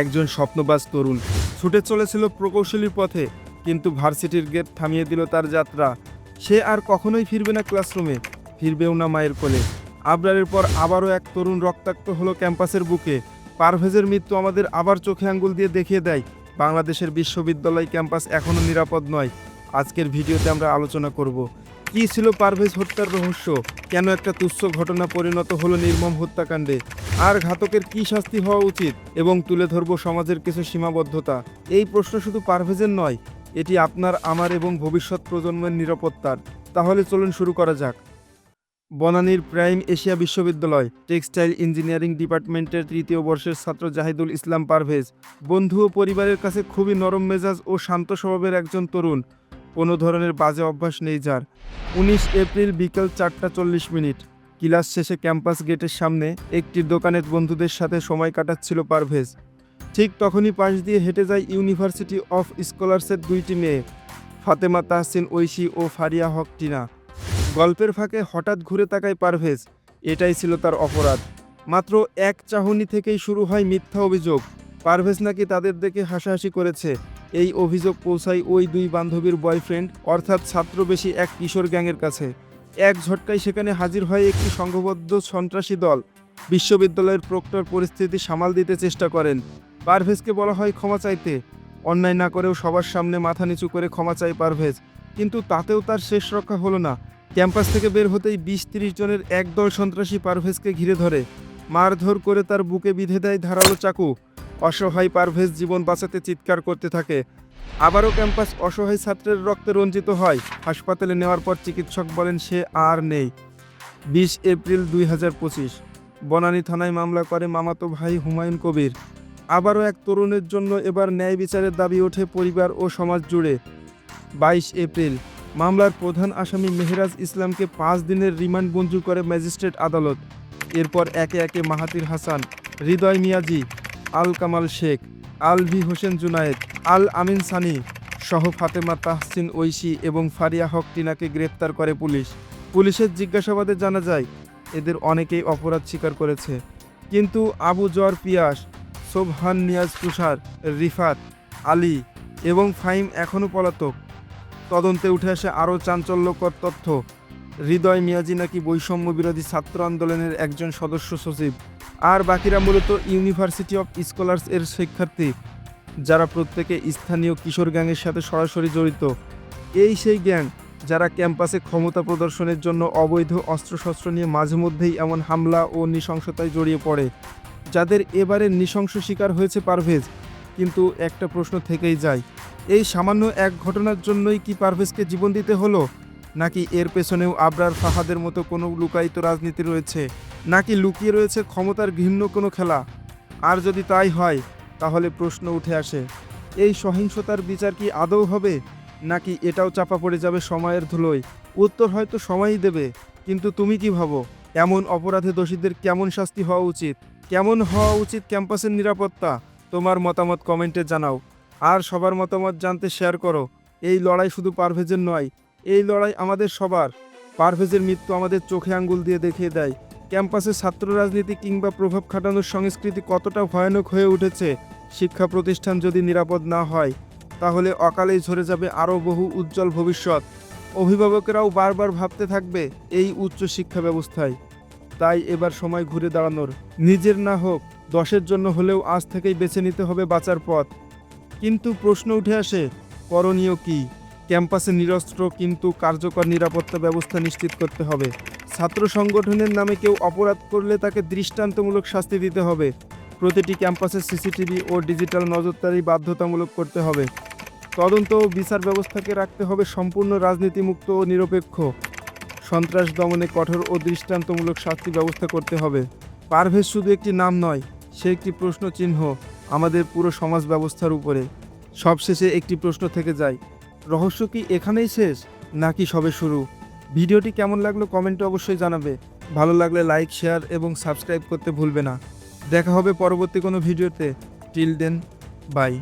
একজন স্বপ্নবাজ তরুণ। ছুটে চলেছিল প্রকৌশলীর পথে, কিন্তু ভার্সিটির গেট থামিয়ে দিল তার যাত্রা। সে আর কখনোই ফিরবে না ক্লাসরুমে, ফিরবেও না মায়ের কোলে। আবরারের পর আবারও এক তরুণ রক্তাক্ত হলো ক্যাম্পাসের বুকে। পারভেজের মৃত্যু আমাদের আবার চোখে আঙ্গুল দিয়ে দেখিয়ে দেয়, বাংলাদেশের বিশ্ববিদ্যালয় ক্যাম্পাস এখনও নিরাপদ নয়। আজকের ভিডিওতে আমরা আলোচনা করব কী ছিল পারভেজ হত্যার রহস্য? কেন একটা তুচ্ছ ঘটনা পরিণত হলো নির্মম হত্যাকাণ্ডে? আর ঘাতকের কী শাস্তি হওয়া উচিত? এবং তুলে ধরব সমাজের কিছু সীমাবদ্ধতা? এই প্রশ্ন শুধু পারভেজের নয়, এটি আপনার, আমার এবং ভবিষ্যৎ প্রজন্মের নিরাপত্তার। তাহলে চলুন শুরু করা যাক। বনানীর প্রাইম এশিয়া বিশ্ববিদ্যালয়, টেক্সটাইল ইঞ্জিনিয়ারিং ডিপার্টমেন্টের তৃতীয় বর্ষের ছাত্র জাহিদুল ইসলাম পারভেজ। বন্ধু ও পরিবারের কাছে খুবই নরম মেজাজ ও শান্ত স্বভাবের একজন তরুণ। কোনো ধরনের বাজে অভ্যাস নেই যার। উনিশ এপ্রিল বিকেল চারটা চল্লিশ মিনিট। ক্লাস শেষে ক্যাম্পাস গেটের সামনে একটি দোকানের বন্ধুদের সাথে সময় কাটাচ্ছিল পারভেজ। ঠিক তখনই পাশ দিয়ে হেঁটে যায় ইউনিভার্সিটি অফ স্কলার্সের দুইটি মেয়ে, ফাতেমা তাহসিন ঐশী ও ফারিয়া হক টিনা। গল্পের ফাঁকে হঠাৎ ঘুরে তাকায় পারভেজ। এটাই ছিল তার অপরাধ। মাত্র এক চাহনি থেকেই শুরু হয় মিথ্যা অভিযোগ। পারভেজ নাকি তাদের দেখে হাসাহাসি করেছে। এই অভিযোগ পৌঁছায় ওই দুই বান্ধবীর বয়ফ্রেন্ড, অর্থাৎ ছাত্রবেশী এক কিশোর গ্যাংয়ের কাছে। এক ঝটকায় সেখানে হাজির হয় একটি সংঘবদ্ধ সন্ত্রাসী দল। বিশ্ববিদ্যালয়ের প্রক্টর পরিস্থিতি সামাল দিতে চেষ্টা করেন। পারভেজকে বলা হয় ক্ষমা চাইতে। অন্যায় না করেও সবার সামনে মাথা নিচু করে ক্ষমা চায় পারভেজ। কিন্তু তাতেও তার শেষ রক্ষা হলো না। ক্যাম্পাস থেকে বের হতেই বিশ তিরিশ জনের একদল সন্ত্রাসী পারভেজকে ঘিরে ধরে। মারধর করে তার বুকে বিধে দেয় ধারালো চাকু। অসহায় পারভেজ জীবন বাঁচাতে চিৎকার করতে থাকে। আবারও ক্যাম্পাস অসহায় ছাত্রের রক্তে রঞ্জিত হয়। হাসপাতালে নেওয়ার পর চিকিৎসক বলেন সে আর নেই। বিশ এপ্রিল দুই হাজার পঁচিশ, বনানী থানায় মামলা করে মামাতো ভাই হুমায়ুন কবির। আবারও এক তরুণের জন্য এবার ন্যায় বিচারের দাবি ওঠে পরিবার ও সমাজ জুড়ে। বাইশ এপ্রিল, মামলার প্রধান আসামি মেহরাজ ইসলামকে পাঁচ দিনের রিমান্ড মঞ্জুর করে ম্যাজিস্ট্রেট আদালত। এরপর একে একে মাহাতির হাসান, হৃদয় মিয়াজি আল কামাল শেখ, আল ভি হোসেন জুনায়েদ, আল আমিন সানি সহ ফাতেমা তাহসিন ঐশী এবং ফারিয়া হক টিনাকে গ্রেপ্তার করে পুলিশ। পুলিশের জিজ্ঞাসাবাদে জানা যায়, এদের অনেকেই অপরাধ স্বীকার করেছে। কিন্তু আবু জর পিয়াস, সোবহান নিয়াজ তুষার, রিফাত, আলী এবং ফাইম এখনও পলাতক। তদন্তে উঠে আসে আরও চাঞ্চল্যকর তথ্য। হৃদয় মিয়াজি নাকি বৈষম্য বিরোধী ছাত্র আন্দোলনের একজন সদস্য সচিব। আর বাকিরা মূলত ইউনিভার্সিটি অফ স্কলার্স এর শিক্ষার্থী, যারা প্রত্যেকে স্থানীয় কিশোর গ্যাংয়ের সাথে সরাসরি জড়িত। এই সেই গ্যাং, যারা ক্যাম্পাসে ক্ষমতা প্রদর্শনের জন্য অবৈধ অস্ত্রশস্ত্র নিয়ে মাঝে মধ্যেই এমন হামলা ও নৃশংসতায় জড়িয়ে পড়ে। যাদের এবারে নৃশংস শিকার হয়েছে পারভেজ, কিন্তু একটা প্রশ্ন থেকেই যায়, এই সামান্য এক ঘটনার জন্যই কি পারভেজকে জীবন দিতে হলো? নাকি এর পেছনেও আবরার ফাহাদের মতো কোনো লুকায়িত রাজনীতি রয়েছে? নাকি লুকিয়ে রয়েছে ক্ষমতার ঘৃণ্য কোনো খেলা? আর যদি তাই হয়, তাহলে প্রশ্ন উঠে আসে, এই সহিংসতার বিচার কি আদৌ হবে? নাকি এটাও চাপা পড়ে যাবে সময়ের ধুলোয়? উত্তর হয়তো সময়ই দেবে, কিন্তু তুমি কি ভাবো? এমন অপরাধে দোষীদের কেমন শাস্তি হওয়া উচিত? কেমন হওয়া উচিত ক্যাম্পাসের নিরাপত্তা? তোমার মতামত কমেন্টে জানাও। আর সবার মতামত জানতে শেয়ার করো। এই লড়াই শুধু পারভেজের নয়, এই লড়াই আমাদের সবার। পারভেজের মৃত্যু আমাদের চোখে আঙ্গুল দিয়ে দেখিয়ে দেয়। ক্যাম্পাসে ছাত্র রাজনীতি কিংবা প্রভাব খাটানোর সংস্কৃতি কতটা ভয়ানক হয়ে উঠেছে, শিক্ষা প্রতিষ্ঠান যদি নিরাপদ না হয়, তাহলে অকালেই ঝরে যাবে আরও বহু উজ্জ্বল ভবিষ্যৎ। অভিভাবকেরাও বারবার ভাবতে থাকবে এই উচ্চ শিক্ষা ব্যবস্থায়। তাই এবার সময় ঘুরে দাঁড়ানোর। নিজের না হোক, দশের জন্য হলেও আজ থেকেই বেছে নিতে হবে বাঁচার পথ। কিন্তু প্রশ্ন উঠে আসে, করণীয় কি? ক্যাম্পাসে নিরস্ত্র কিন্তু কার্যকর নিরাপত্তা ব্যবস্থা নিশ্চিত করতে হবে। ছাত্র সংগঠনের নামে কেউ অপরাধ করলে তাকে দৃষ্টান্তমূলক শাস্তি দিতে হবে। প্রতিটি ক্যাম্পাসে সিসিটিভি ও ডিজিটাল নজরদারি বাধ্যতামূলক করতে হবে। তদন্ত ও বিচার ব্যবস্থাকে রাখতে হবে সম্পূর্ণ রাজনীতিমুক্ত ও নিরপেক্ষ। সন্ত্রাস দমনে কঠোর ও দৃষ্টান্তমূলক শাস্তি ব্যবস্থা করতে হবে। পারভেজ শুধু একটি নাম নয়, সে একটি প্রশ্ন চিহ্ন আমাদের পুরো সমাজ ব্যবস্থার উপরে। সবশেষে একটি প্রশ্ন থেকে যায়, রহস্য কি এখানেই শেষ, নাকি সবে শুরু? ভিডিওটি কেমন লাগল কমেন্টে অবশ্যই জানাবে। ভালো লাগলে লাইক শেয়ার এবং সাবস্ক্রাইব করতে ভুলবে না। দেখা হবে পরবর্তী কোনো ভিডিওতে। Till then by